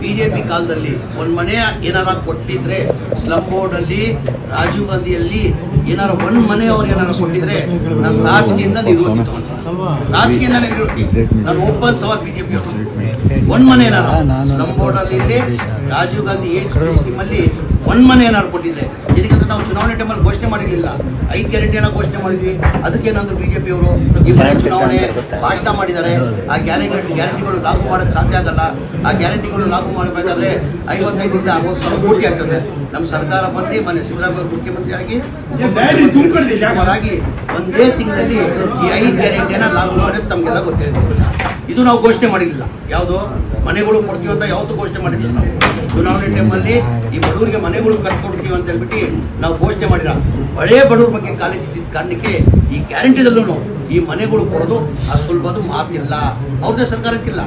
BJP ಕಾಲದಲ್ಲಿ ಒಂದು ಮನೆ ಏನಾರ ಕೊಟ್ಟಿದ್ರೆ ಸ್ಲಮ್ ಬೋರ್ಡ್ ಅಲ್ಲಿ ರಾಜೀವ್ ಗಾಂಧಿಯಲ್ಲಿ ಏನಾರ ಒಂದ್ ಮನೆ ಅವ್ರು ಏನಾರ ಕೊಟ್ಟಿದ್ರೆ ನಾನು ರಾಜಕೀಯದಿಂದ ನಿವೃತ್ತಿ ರಾಜಕೀಯ ರಾಜಕೀಯದಿಂದ ನಿವೃತ್ತಿ. ನಾನು ಓಪನ್ ಸವಾಲ್ ಬಿಜೆಪಿ ಅವರು ಒಂದ್ ಮನೆ ಏನಾರ. ಸ್ಲಮ್ ಬೋರ್ಡ್ ಅಲ್ಲಿ ರಾಜೀವ್ ಗಾಂಧಿ ಏಜ್ ಸ್ಕೀಮ್ ಅಲ್ಲಿ ಒಂದ್ ಮನೆ ಏನಾರು ಕೊಟ್ಟಿದ್ರೆ ನಾವು ಚುನಾವಣೆ ಟೈಮಲ್ಲಿ ಘೋಷಣೆ ಮಾಡಿರಲಿಲ್ಲ. ಐದು ಗ್ಯಾರಂಟಿಯನ್ನ ಘೋಷಣೆ ಮಾಡಿದ್ವಿ. ಅದಕ್ಕೇನಾದ್ರು ಬಿಜೆಪಿ ಅವರು ಈ ಬಾರಿ ಚುನಾವಣೆ ಭಾಷಣ ಮಾಡಿದ್ದಾರೆ. ಆ ಗ್ಯಾರಂಟಿ ಗ್ಯಾರಂಟಿಗಳು ಲಾಗು ಮಾಡೋದು ಸಾಧ್ಯ ಆಗಲ್ಲ. ಆ ಗ್ಯಾರಂಟಿಗಳು ಲಾಗು ಮಾಡಬೇಕಾದ್ರೆ ಐವತ್ತೈದರಿಂದ ಅರವತ್ತು ಸಾವಿರ ಕೋಟಿ ಆಗ್ತದೆ. ನಮ್ಮ ಸರ್ಕಾರ ಬಂದು ಮನೆ ಸಿದ್ದರಾಮಯ್ಯ ಮುಖ್ಯಮಂತ್ರಿ ಆಗಿ ಆಗಿ ಒಂದೇ ತಿಂಗಳಲ್ಲಿ ಈ ಐದು ಗ್ಯಾರಂಟಿಯನ್ನ ಲಾಗು ಮಾಡೋದು ತಮಗೆಲ್ಲ ಗೊತ್ತಿದೆ. ಇದು ನಾವು ಘೋಷಣೆ ಮಾಡಿರಲಿಲ್ಲ. ಯಾವುದು? ಮನೆಗಳು ಕೊಡ್ತೀವಿ ಅಂತ ಯಾವತ್ತೂ ಘೋಷಣೆ ಮಾಡಿರಲಿಲ್ಲ ನಾವು. ಚುನಾವಣೆ ಟೈಮಲ್ಲಿ ಈ ಬಡವರಿಗೆ ಮನೆಗಳು ಕಟ್ಕೊಡ್ತೀವಿ ಅಂತ ಹೇಳ್ಬಿಟ್ಟು ನಾವು ಘೋಷಣೆ ಮಾಡಿರ ಬಡೇ ಬಡವ್ರ ಬಗ್ಗೆ ಕಾಲೇಜ್ ಇದ್ದಿದ್ದ ಕಾರಣಕ್ಕೆ ಈ ಗ್ಯಾರಂಟಿದಲ್ಲೂ ಈ ಮನೆಗಳು ಕೊಡೋದು ಆ ಸುಲಭದು ಮಾತಿಲ್ಲ. ಅವ್ರದ್ದೇ ಸರ್ಕಾರಕ್ಕಿಲ್ಲ.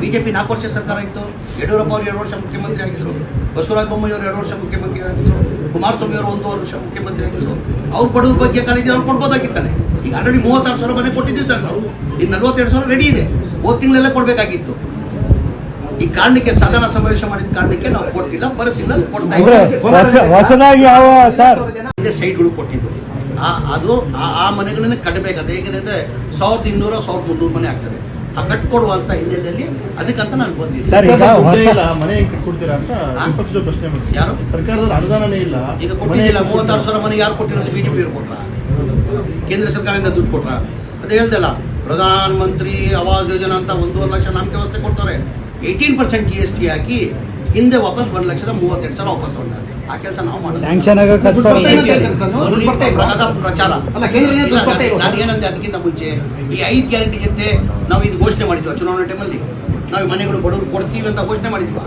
ಬಿ ಜೆ ಪಿ ನಾಲ್ಕು ವರ್ಷ ಸರ್ಕಾರ ಇತ್ತು. ಯಡಿಯೂರಪ್ಪ ಅವರು ಎರಡು ವರ್ಷ ಮುಖ್ಯಮಂತ್ರಿ ಆಗಿದ್ದರು ಬಸವರಾಜ ಬೊಮ್ಮಾಯಿ ಅವರು ಎರಡು ವರ್ಷ ಮುಖ್ಯಮಂತ್ರಿ ಆಗಿದ್ದರು ಕುಮಾರಸ್ವಾಮಿ ಅವರು ಒಂದು ವರ್ಷ ಮುಖ್ಯಮಂತ್ರಿ ಆಗಿದ್ದರು ಅವ್ರು ಬಡವ್ರ ಬಗ್ಗೆ ಕಾಲೇಜ್ ಅವ್ರು ಕೊಡ್ಬೋದಾಗಿತ್ತಾನೆ. ಈಗ ಆಲ್ರೆಡಿ ಮೂವತ್ತಾರು ಸಾವಿರ ಮನೆ ಕೊಟ್ಟಿದ್ದಿದ್ದಾರೆ ನಾವು ಇನ್ನು ನಲ್ವತ್ತೆರಡು ಸಾವಿರ ರೆಡಿ ಇದೆ. ಹೋದ ತಿಂಗಳೆಲ್ಲ ಕೊಡಬೇಕಾಗಿತ್ತು. ಈ ಕಾರಣಕ್ಕೆ ಸದನ ಸಮಾವೇಶ ಮಾಡಿದ ಕಾರಣಕ್ಕೆ ನಾವು ಕೊಟ್ಟಿಲ್ಲ ಬರುತ್ತಿಲ್ಲ ಕೊಡ್ತಾ ಇಲ್ಲೇ ಸೈಟ್ಗಳು ಕೊಟ್ಟಿದ್ದು. ಆ ಅದು ಆ ಆ ಮನೆಗಳನ್ನ ಕಟ್ಟಬೇಕಂತ ಏಕೆಂದ್ರೆ ಸಾವಿರದ ಇನ್ನೂರ ಸಾವಿರದ ಮುನ್ನೂರು ಮನೆ ಆಗ್ತದೆ. ಆ ಕಟ್ಕೊಡುವಂತ ಹಿನ್ನೆಲೆಯಲ್ಲಿ ಅದಕ್ಕಂತ ನಾನು ಬಂದಿದ್ದೀನಿ. ಮನೆ ಕಟ್ಕೊಡ್ತೀರಾ ಅಂತ? ವಿಪಕ್ಷದ ಪ್ರಶ್ನೆ ಮಾಡ್ತಾರೆ ಯಾರು? ಅನುದಾನನೇ ಇಲ್ಲ. ಈಗ ಹೆಂಗ್ ಮೂವತ್ತಾರು ಸಾವಿರ ಮನೆ ಯಾರು ಕೊಟ್ಟಿರೋದು? ಬಿಜೆಪಿ ಅವರು ಕೊಟ್ರ? ಕೇಂದ್ರ ಸರ್ಕಾರದಿಂದ ದುಡ್ಡು ಕೊಟ್ರ? ಅದೇ ಹೇಳ್ದಲ್ಲ ಪ್ರಧಾನ ಮಂತ್ರಿ ಆವಾಸ್ ಯೋಜನಾ ಅಂತ ಒಂದೂವರೆ ಲಕ್ಷ ನಾಮಕೆ ವ್ಯವಸ್ಥೆ ಕೊಡ್ತಾರೆ. Eighteen percent G S T ಹಾಕಿ ಹಿಂದೆ ವಾಪಸ್ ಒಂದು ಲಕ್ಷದ ಮೂವತ್ತೆರಡು ಸಾವಿರ ವಾಪಸ್ ತಗೊಂಡಾರೆ. ಆ ಕೆಲಸ ನಾವು ಮಾಡೋದು. ಪ್ರಚಾರ. ನಾನು- ಏನಂತೆ ಅದಕ್ಕಿಂತ ಮುಂಚೆ ಈ ಐದು ಗ್ಯಾರಂಟಿ ಜೊತೆ ನಾವು ಇದು ಘೋಷಣೆ ಮಾಡಿದ್ವಿ ಚುನಾವಣಾ ಟೈಮಲ್ಲಿ ನಾವು ಮನೆಗಳು ಬಡವರು ಕೊಡ್ತೀವಿ ಅಂತ ಘೋಷಣೆ ಮಾಡಿದ್ವ?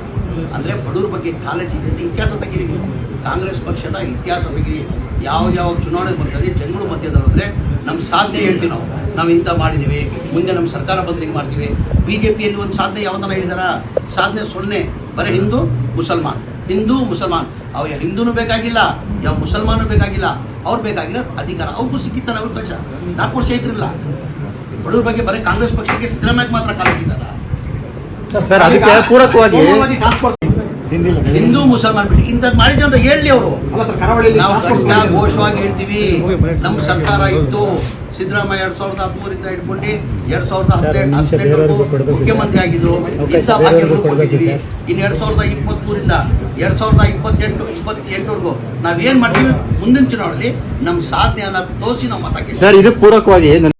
ಅಂದ್ರೆ ಬಡವ್ರ ಬಗ್ಗೆ ಕಾಳಜಿ ಇತಿಹಾಸ ತೆಗಿರಿ ನೀವು. ಕಾಂಗ್ರೆಸ್ ಪಕ್ಷದ ಇತಿಹಾಸ ತೆಗಿರಿ. ಯಾವ ಯಾವ ಚುನಾವಣೆ ಬರ್ತದೆ ಜನಗಳು ಮಧ್ಯದಲ್ಲಿದ್ರೆ ನಮ್ಮ ಸಾಧನೆ ಹೇಳ್ತೀವಿ ನಾವು. ನಾವು ಇಂಥ ಮಾಡಿದ್ದೀವಿ ಮುಂದೆ ನಮ್ಮ ಸರ್ಕಾರ ಬಂದ್ರೆ ಹಿಂಗೆ ಮಾಡ್ತೀವಿ. ಬಿ ಜೆ ಪಿಯಲ್ಲಿ ಒಂದು ಸಾಧನೆ ಯಾವ್ದನ್ನ ಹೇಳಿದಾರ? ಸಾಧನೆ ಸೊನ್ನೆ ಬರೀ ಹಿಂದೂ ಮುಸಲ್ಮಾನ್. ಹಿಂದೂ ಮುಸಲ್ಮಾನ್. ಅವ ಹಿಂದೂನು ಬೇಕಾಗಿಲ್ಲ ಯಾವ ಮುಸಲ್ಮಾನು ಬೇಕಾಗಿಲ್ಲ ಅವ್ರು ಬೇಕಾಗಿರೋ ಅಧಿಕಾರ. ಅವ್ರಿಗೂ ಸಿಕ್ಕಿತ್ತಾನೆ ಅವಕಾಶ. ನಾಲ್ಕು ವರ್ಷ ಇದ್ರಿಲ್ಲ. ಬಡವ್ರ ಬಗ್ಗೆ ಬರೀ ಕಾಂಗ್ರೆಸ್ ಪಕ್ಷಕ್ಕೆ ಸಿದ್ದರಾಮಯ್ಯ ಮಾತ್ರ ಕಾಲ ಸರ್ ಅದಕ್ಕೆ ಪೂರಕವಾಗಿ ಹಿಂದೂ ಮುಸಲ್ಮಾನ್ ಬಿಟ್ಟು ಇಂತ ಮಾಡಿದ್ವಿ ಅಂತ ಹೇಳಿ ಅವರು. ನಾವು. ಘೋಷವಾಗಿ ಹೇಳ್ತೀವಿ. ನಮ್ಮ ಸರ್ಕಾರ ಇತ್ತು. ಸಿದ್ದರಾಮಯ್ಯ ಎರಡ್ ಸಾವಿರದ ಹದಿಮೂರಿಂದ ಇಟ್ಕೊಂಡು ಎರಡ್ ಸಾವಿರದ ಹದಿನೆಂಟು ಹದಿನೆಂಟು ಮುಖ್ಯಮಂತ್ರಿ ಆಗಿದ್ದು ಇಂಥ ಭಾಗ್ಯಗಳು ಕೊಟ್ಟಿದ್ದೀವಿ ಇನ್ನು ಎರಡ್ ಸಾವಿರದ ಇಪ್ಪತ್ಮೂರಿಂದ ಎರಡ್ ಸಾವಿರದ ಇಪ್ಪತ್ತೆಂಟು ಇಪ್ಪತ್ತೆಂಟವರೆಗೂ ನಾವೇನ್ ಮಾಡ್ತೀವಿ? ಮುಂದಿನ ಚುನಾವಣೆಯಲ್ಲಿ ನಮ್ಮ ಸಾಧನೆಯನ್ನ ತೋರಿಸಿ ನಾವು ಮತ ಕೇಳ್ತೀವಿ. ಸರ್ ಇದಕ್ಕೆ ಪೂರಕವಾಗಿ